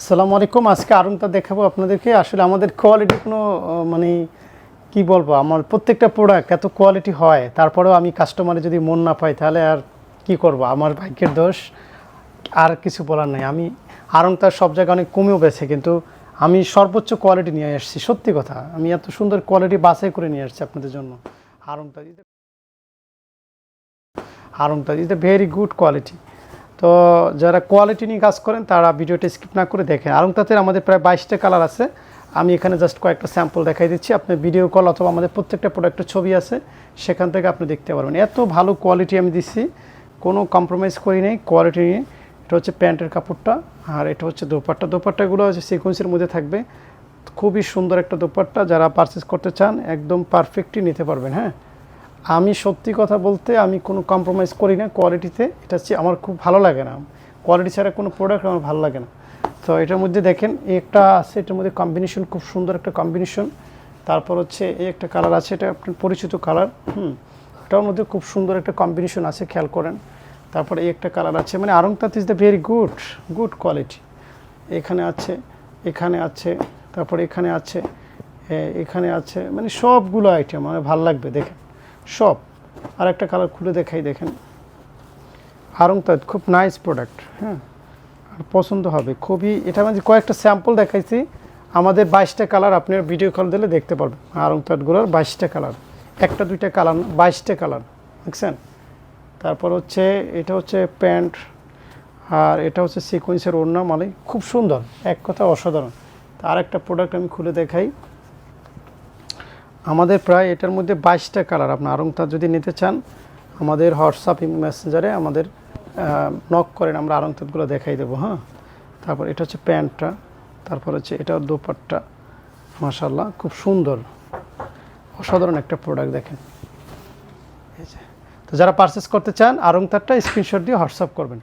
আসসালামু আলাইকুম। আজকে আরংটা দেখাবো আপনাদেরকে। আসলে আমাদের কোয়ালিটি কোনো মানে কি বলব? আমার প্রত্যেকটা প্রোডাক্ট এত কোয়ালিটি হয়, তারপরেও আমি কাস্টমারে যদি মন না পাই, তাহলে আর কি করব? আমার ভাগ্যের দোষ, আর কিছু বলার নেই। আমি আরংটা সব জায়গায় অনেক কমেও বেছে, কিন্তু আমি সর্বোচ্চ কোয়ালিটি নিয়ে এসেছি সত্যি কথা, আমি এত সুন্দর কোয়ালিটি বাছাই করে নিয়ে আসছি আপনাদের জন্য। আরংটা দিতে আরংটা দিতে ভেরি গুড কোয়ালিটি তো যারা কোয়ালিটি নিয়ে কাজ করেন, তারা ভিডিওটা স্কিপ না করে দেখেন। আরংটাতে আমাদের প্রায় বাইশটা কালার আছে। আমি এখানে জাস্ট কয়েকটা স্যাম্পল দেখাই দিচ্ছি। আপনি ভিডিও কল অথবা আমাদের প্রত্যেকটা প্রোডাক্টের ছবি আছে, সেখান থেকে আপনি দেখতে পারবেন। এত ভালো কোয়ালিটি আমি দিচ্ছি। কোনো কম্প্রোমাইজ করি নেই কোয়ালিটি নিয়ে। এটা হচ্ছে প্যান্টের কাপড়টা, আর এটা হচ্ছে দোপাট্টা। দোপাট্টাগুলো হচ্ছে সিকোয়েন্সের মধ্যে থাকবে। খুবই সুন্দর একটা দোপাট্টা। যারা পারচেস করতে চান, একদম পারফেক্টলি নিতে পারবেন হ্যাঁ? আমি সত্যি কথা বলতে আমি কোনো কম্প্রোমাইজ করি না কোয়ালিটিতে এটা আমার খুব ভালো লাগে না। কোয়ালিটি ছাড়া কোনো প্রোডাক্ট আমার ভালো লাগে না। তো এটার মধ্যে দেখেন একটা আছে, এটার মধ্যে কম্বিনেশন খুব সুন্দর একটা কম্বিনেশন তারপর হচ্ছে এই একটা কালার আছে, এটা আপনার পরিচিত কালার হুম। এটার মধ্যে খুব সুন্দর একটা কম্বিনেশন আছে, খেয়াল করেন। তারপরে এই একটা কালার আছে মানে আরংতাত is the very good good quality এখানে আছে এখানে আছে, তারপর এখানে আছে এখানে আছে মানে সবগুলো আইটেম মানে ভালো লাগবে দেখেন সব। আর একটা কালার খুলে দেখাই, দেখেন। আরংতাদ খুব নাইস প্রোডাক্ট হ্যাঁ। আর পছন্দ হবে। খুবই এটা মানে কয়েকটা স্যাম্পল দেখাইছি। আমাদের বাইশটা কালার আপনার ভিডিও কল দিলে দেখতে পারবেন। আরংতাদগুলোর বাইশটা কালার একটা, দুইটা কালার বাইশটা কালার দেখছেন? তারপর হচ্ছে, এটা হচ্ছে প্যান্ট, আর এটা হচ্ছে সিকোয়েন্সের ওড়না মানে খুব সুন্দর, এক কথা অসাধারণ। তার একটা প্রোডাক্ট আমি খুলে দেখাই। আমাদের প্রায় এটার মধ্যে বাইশটা কালার আপনার আরংতা যদি নিতে চান, আমাদের হোয়াটসঅ্যাপ মেসেঞ্জারে আমাদের নক করেন, আমরা আরংতাতগুলো দেখাই দেবো হ্যাঁ? তারপর এটা হচ্ছে প্যান্টটা, তারপর হচ্ছে এটা দোপাট্টা মাশাল্লাহ খুব সুন্দর। অসাধারণ একটা প্রোডাক্ট দেখেন। তো যারা পারচেস করতে চান আরংতারটা স্ক্রিনশট দিয়ে হোয়াটসঅ্যাপ করবেন।